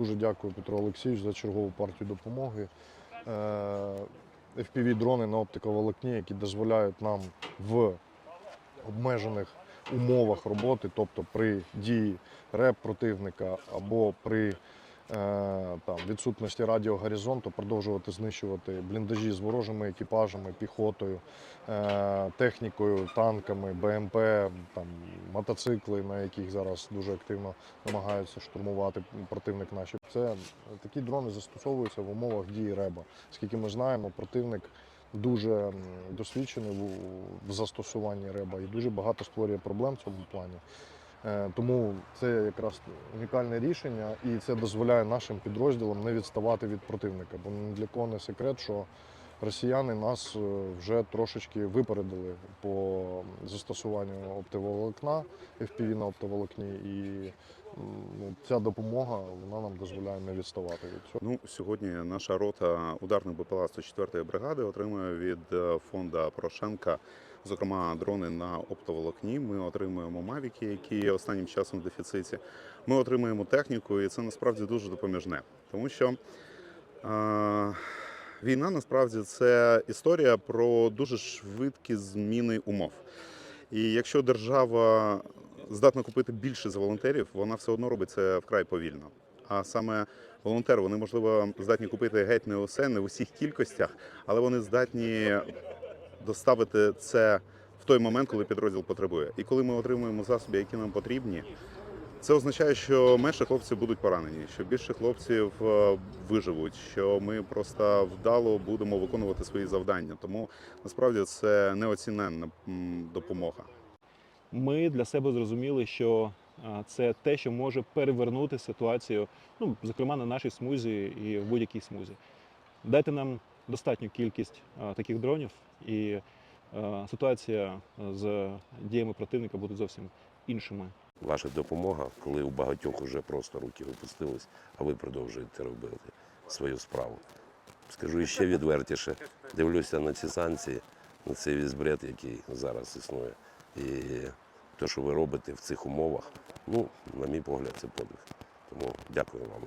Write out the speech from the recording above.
Дуже дякую Петро Олексійович за чергову партію допомоги. FPV-дрони на оптиковолокні, які дозволяють нам в обмежених умовах роботи, тобто при дії реп противника або при е, там, відсутності радіогоризонту продовжувати знищувати бліндажі з ворожими екіпажами, піхотою, е, технікою, танками, БМП, там, мотоцикли, на яких зараз дуже активно намагаються штурмувати противник наші. Це такі дрони застосовуються в умовах дії реба. Скільки ми знаємо, противник дуже досвідчений в застосуванні реба і дуже багато створює проблем в цьому плані. Е, Тому це якраз унікальне рішення, і це дозволяє нашим підрозділам не відставати від противника. Бо ні для кого не секрет, що росіяни нас е, вже трошечки випередили по застосуванню оптоволокна, FPV на оптоволокні, і ну, ця допомога вона нам дозволяє не відставати від цього. Ну, сьогодні наша рота ударних БПЛА 104-ї бригади отримує від е, фонду Порошенка, зокрема, дрони на оптоволокні. Ми отримуємо мавіки, які останнім часом в дефіциті. Ми отримуємо техніку, і це насправді дуже допоміжне, тому що е, війна насправді це історія про дуже швидкі зміни умов. І якщо держава здатна купити більше за волонтерів, вона все одно робить це вкрай повільно. А саме волонтери, вони можливо здатні купити геть не усе, не в усіх кількостях, але вони здатні доставити це в той момент, коли підрозділ потребує. І коли ми отримуємо засоби, які нам потрібні, це означає, що менше хлопців будуть поранені, що більше хлопців е, виживуть, що ми просто вдало будемо виконувати свої завдання. Тому насправді це неоціненна допомога. Ми для себе зрозуміли, що це те, що може перевернути ситуацію, ну, зокрема, на нашій смузі і в будь-якій смузі. Дайте нам достатню кількість таких дронів, і ситуація з діями противника буде зовсім іншими. Ваша допомога, коли у багатьох вже просто руки опустились, а ви продовжуєте робити свою справу. Скажу ще відвертіше, дивлюся на ці санкції, на цей візбред, який зараз існує. І те, що ви робите в цих умовах, ну, на мій погляд, це подвиг. Тому дякую вам.